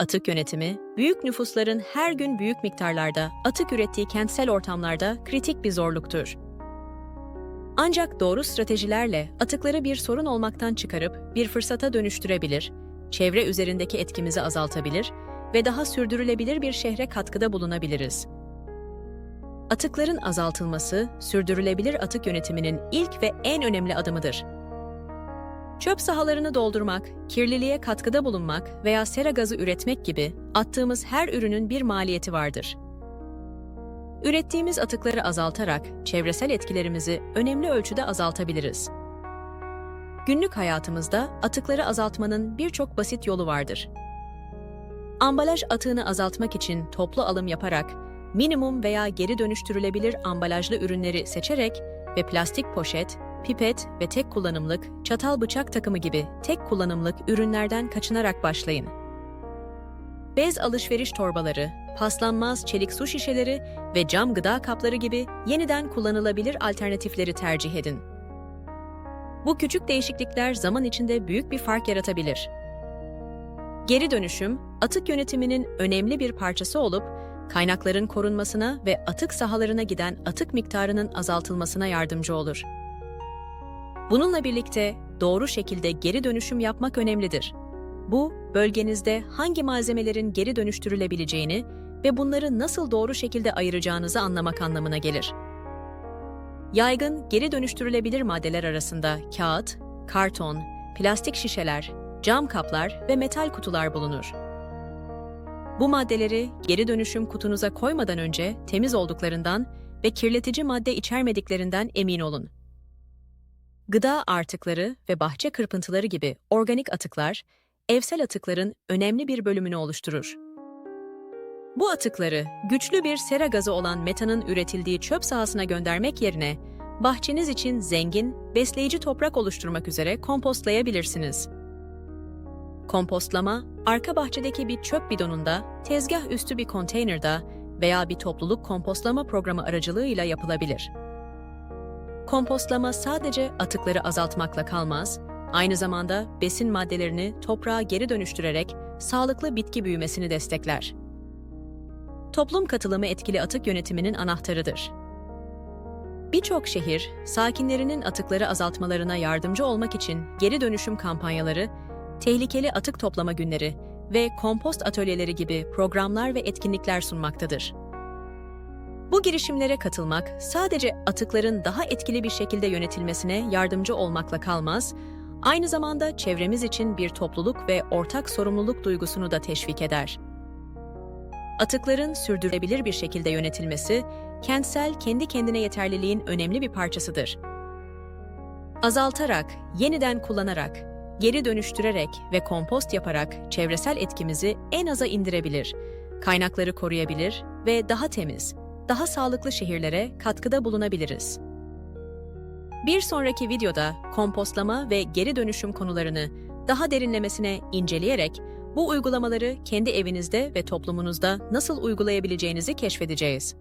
Atık yönetimi, büyük nüfusların her gün büyük miktarlarda atık ürettiği kentsel ortamlarda kritik bir zorluktur. Ancak doğru stratejilerle atıkları bir sorun olmaktan çıkarıp bir fırsata dönüştürebilir, çevre üzerindeki etkimizi azaltabilir ve daha sürdürülebilir bir şehre katkıda bulunabiliriz. Atıkların azaltılması, sürdürülebilir atık yönetiminin ilk ve en önemli adımıdır. Çöp sahalarını doldurmak, kirliliğe katkıda bulunmak veya sera gazı üretmek gibi attığımız her ürünün bir maliyeti vardır. Ürettiğimiz atıkları azaltarak çevresel etkilerimizi önemli ölçüde azaltabiliriz. Günlük hayatımızda atıkları azaltmanın birçok basit yolu vardır. Ambalaj atığını azaltmak için toplu alım yaparak, minimum veya geri dönüştürülebilir ambalajlı ürünleri seçerek ve plastik poşet, pipet ve tek kullanımlık, çatal bıçak takımı gibi tek kullanımlık ürünlerden kaçınarak başlayın. Bez alışveriş torbaları, paslanmaz çelik su şişeleri ve cam gıda kapları gibi yeniden kullanılabilir alternatifleri tercih edin. Bu küçük değişiklikler zaman içinde büyük bir fark yaratabilir. Geri dönüşüm, atık yönetiminin önemli bir parçası olup, kaynakların korunmasına ve atık sahalarına giden atık miktarının azaltılmasına yardımcı olur. Bununla birlikte doğru şekilde geri dönüşüm yapmak önemlidir. Bu, bölgenizde hangi malzemelerin geri dönüştürülebileceğini ve bunları nasıl doğru şekilde ayıracağınızı anlamak anlamına gelir. Yaygın geri dönüştürülebilir maddeler arasında kağıt, karton, plastik şişeler, cam kaplar ve metal kutular bulunur. Bu maddeleri geri dönüşüm kutunuza koymadan önce temiz olduklarından ve kirletici madde içermediklerinden emin olun. Gıda artıkları ve bahçe kırpıntıları gibi organik atıklar, evsel atıkların önemli bir bölümünü oluşturur. Bu atıkları güçlü bir sera gazı olan metanın üretildiği çöp sahasına göndermek yerine bahçeniz için zengin, besleyici toprak oluşturmak üzere kompostlayabilirsiniz. Kompostlama, arka bahçedeki bir çöp bidonunda, tezgah üstü bir konteynerde veya bir topluluk kompostlama programı aracılığıyla yapılabilir. Kompostlama sadece atıkları azaltmakla kalmaz, aynı zamanda besin maddelerini toprağa geri dönüştürerek sağlıklı bitki büyümesini destekler. Toplum katılımı etkili atık yönetiminin anahtarıdır. Birçok şehir, sakinlerinin atıkları azaltmalarına yardımcı olmak için geri dönüşüm kampanyaları, tehlikeli atık toplama günleri ve kompost atölyeleri gibi programlar ve etkinlikler sunmaktadır. Bu girişimlere katılmak sadece atıkların daha etkili bir şekilde yönetilmesine yardımcı olmakla kalmaz, aynı zamanda çevremiz için bir topluluk ve ortak sorumluluk duygusunu da teşvik eder. Atıkların sürdürülebilir bir şekilde yönetilmesi, kentsel kendi kendine yeterliliğin önemli bir parçasıdır. Azaltarak, yeniden kullanarak, geri dönüştürerek ve kompost yaparak çevresel etkimizi en aza indirebilir, kaynakları koruyabilir ve daha temiz, daha sağlıklı şehirlere katkıda bulunabiliriz. Bir sonraki videoda kompostlama ve geri dönüşüm konularını daha derinlemesine inceleyerek bu uygulamaları kendi evinizde ve toplumunuzda nasıl uygulayabileceğinizi keşfedeceğiz.